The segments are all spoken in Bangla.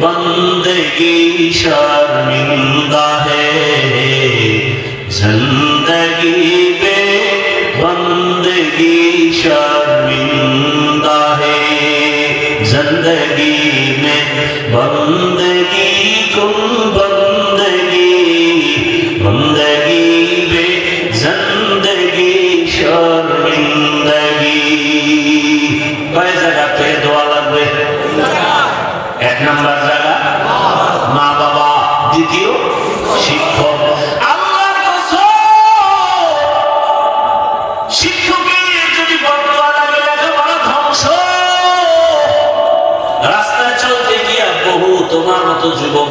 बंदगी शर्मिंदा है। ज़िंदगी में बंदगी शर्मिंदा है। ज़िंदगी में बंदगी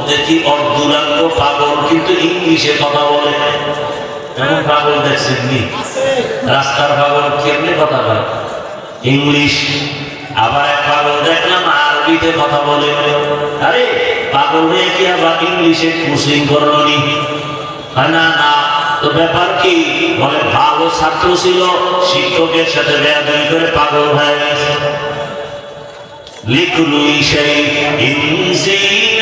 দেখি অর্ধুরাঙ্গ পাগল? কিন্তু ইংলিশে কথা বলে। এমন পাগল দেখছেন নি? রাস্তার পাগল কেমনি কথা বলে? ইংলিশ, আবার এক পাগল দেখলাম আরবিতে কথা বলে। আরে, পাগল হয়ে কি আবার ইংলিশে মুসলিম করল নি? হ্যাঁ, না না, তো ব্যাপার কি? বলে, ভালো ছাত্র ছিল, শিক্ষকের সাথে বেয়াদি করে পাগল হয়ে গেছে। লিখলুই সেই ইংলিশ।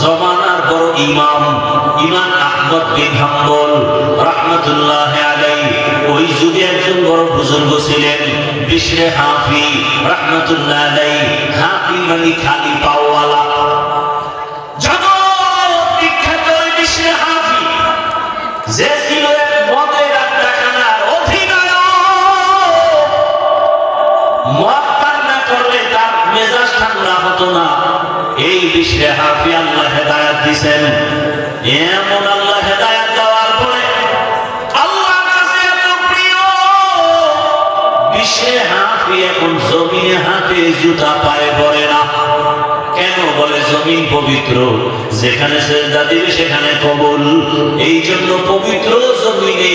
জমানার বড় ইমাম ইমাম আহমদ বিন হাম্বল রহমতুল্লাহ আলাই ওই যুগে একজন বড় বুজুর্গ ছিলেন বিশরে হাফি রহমতুল্লাহ আলাই হাফি মানে খালি পাওয়ালা। যে ছিল এই বিষয়ে হাফি আল্লাহ হেদায়াত দিছেন। এমন আল্লাহ হেদায়াত দেওয়ার পরে আল্লাহর কাছে এত প্রিয়। বিশ্বে হাফি এখন জমিনে হাতে জুতা পায়ে পড়ে না। কেন বলে জমিন পবিত্র? যেখানে সেজদা দিবে সেখানে কবুল। এই জন্য পবিত্র জমিনে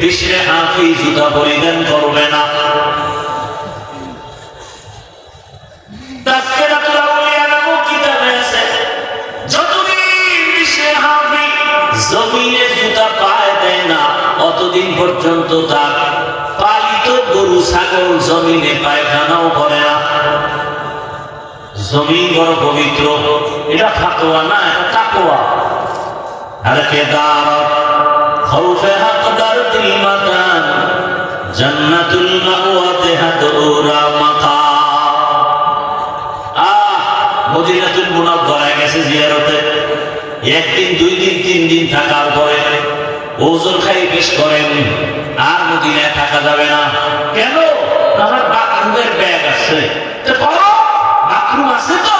বিশ্বে হাফি জুতা পরিধান করবে না। জমিন বড় পবিত্র। এটা ফাতোয়া না, এটা তাকোয়া হালকে দারত খৌফে হাকদার দিল মাকান, জান্নাতুল হাদুরা মাকাম আহ, মদিনাতুল গেছে জিয়ারতে। একদিন, দুই দিন, তিন দিন থাকার পরে ওজন খাই পেশ করেন, আর মদিনায় থাকা যাবে না। কেন? আমার বাথরুমের ব্যাগ আছে। তো বাথরুম আছে তো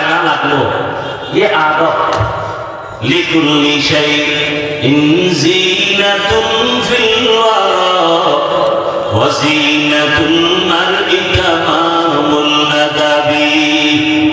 نو یہ عادت لکل شیء زینت فی الورا وزینت المرء تمام الادبی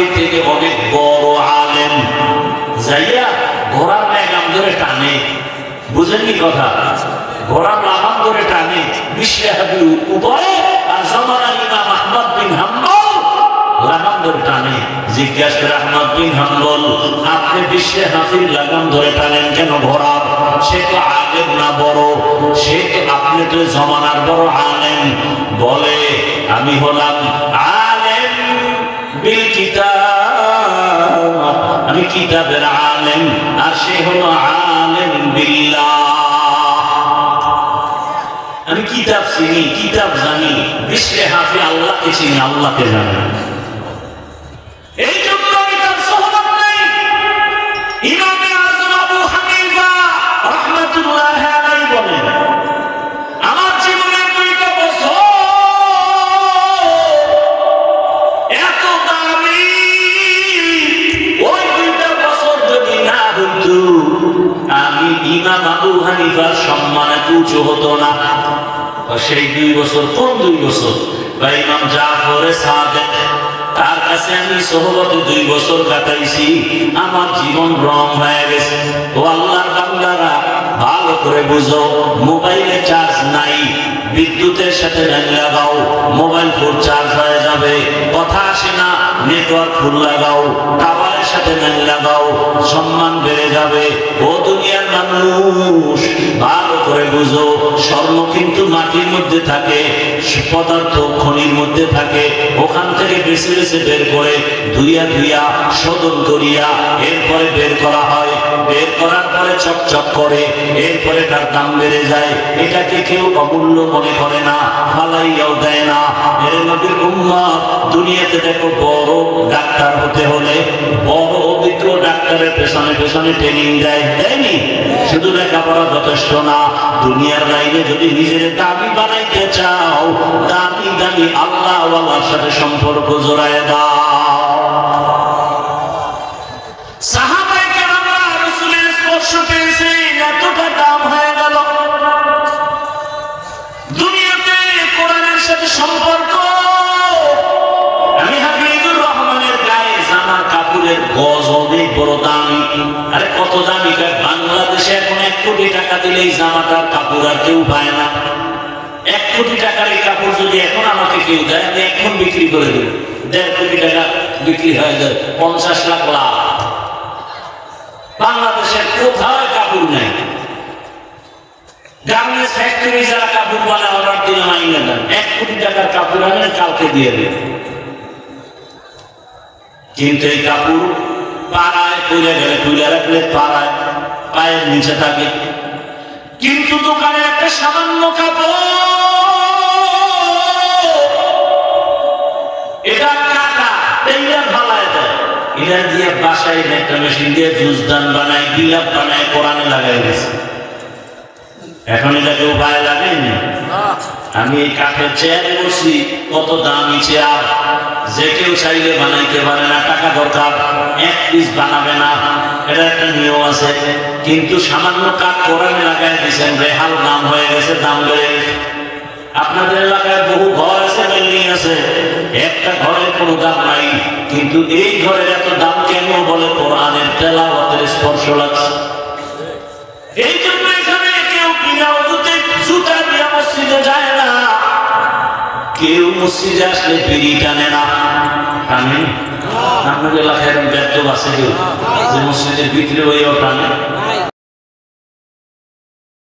হাফি থেকে অনেক বড় আলেম। যাইয়া ঘোড়ার লাগাম ধরে টানে। বুঝেননি কথা? ঘোড়ার লাগাম ধরে টানে। হাফি উপরে আর জমানার ইমাম আহমদ বিন হাম্বল লাগাম ধরে টানে। জিজ্ঞাসা আহমদ বিন হাম্বল, আপনি বিশ্বে হাফির লাগাম ধরে টানেন কেন ঘোড়ার? সে তো আলেম না বড়। সে তো আপনি তো জমানার বড় আলেম। বলে, আমি হলাম আলেম কিতাবের আলেম, আর সে হলো আলেম বিল্লাহ। আমি কিতাব চিনি, কিতাব জানি বিশ্বে হাফি আল্লাহকে চিনি, আল্লাহকে জানি। সেই দুই বছর, কোন দুই বছর? ইমাম জাফরে সাদেক, তার কাছে আমি সহবতে দুই বছর কাটাইছি। আমার জীবন রং হয়ে গেছে। ও আল্লাহর বান্দারা, ভালো করে বুঝো, মোবাইলে চার্জ নাই, বিদ্যুতের সাথে লাগাও মোবাইল ফোন চার্জ হয়ে যাবে। কথা নেটওয়ার্ক ফুল লাগাও টাওয়ারের সাথে মেল লাগাও, সম্মান বেড়ে যাবে। ও দুনিয়ার মানুষ, ভালো করে বুঝো, স্বর্ণ কিন্তু মাটির মধ্যে থাকে পদার্থ খনির মধ্যে থাকে। ওখান থেকে বেছে বেছে বের করে ধুইয়া ধুইয়া শোধন করিয়া, এরপরে বের করা হয়। বের করার পরে চকচক করে, এরপরে তার দাম বেড়ে যায়। এটাকে কেউ অমূল্য মনে করে না, ফালাইয়াও দেয় না। এর নবীর উম্মা দুনিয়াতে দেখো বড় ডাক্তার হতে হলে, বড় অভিজ্ঞ ডাক্তারের পেছনে পেছনে ট্রেনিং দেয়, দেয়নি? শুধু লেখাপড়া যথেষ্ট না। দুনিয়ার লাইনে যদি নিজের দাবি বানাইতে চাও দামি দামি আল্লাহ সাথে সম্পর্ক জোড়ায় দাও। কোটি টাকা দিলে এই জামাটার কাপড় আর কেউ পায় না। এক কোটি টাকার এই কাপড় যদি এখন আমাকে কেউ দেয়, আমি এখন বিক্রি করে দেব। দেড় কোটি টাকা বিক্রি হয়ে যায়, পঞ্চাশ লাখ লাভ। বাংলাদেশের কোথাও কাপড় নেই? গার্মেন্টস ফ্যাক্টরি যারা কাপড় বানায় অর্ডার দিলে মাইনে দেন এক কোটি টাকার কাপড় আনেন কালকে দিয়ে দেন। কিন্তু এই কাপড় পাড়ায় পুড়ে গেলে পুড়ে রাখলে পাড়ায় পায়ের নিচে থাকে। কিন্তু দোকানে একটা সামান্য বানায় কোরআনে লাগাই এখন এটা কেউ লাগেনি। আমি কত দামি চেয়ার। যে কেউ চাইলে বানাইতে পারে না, টাকা দরকার। এক পিস বানাবে না। কিন্তু বেড়ে এই ঘরের এত দাম কেন বলে কোরআনের তেলাওয়াতের স্পর্শ লাগছে? এই জন্য এখানে কেউ বিনা অজুতে জুতা দিয়া মসজিদে যায় না। কেউ মসজিদে আসলে বেরিয়ে টানে না। টানে আপনাদের এলাকায় এরকম ব্যর্থ আছে কেউ? যে মসজিদের ভিতরে হয়েও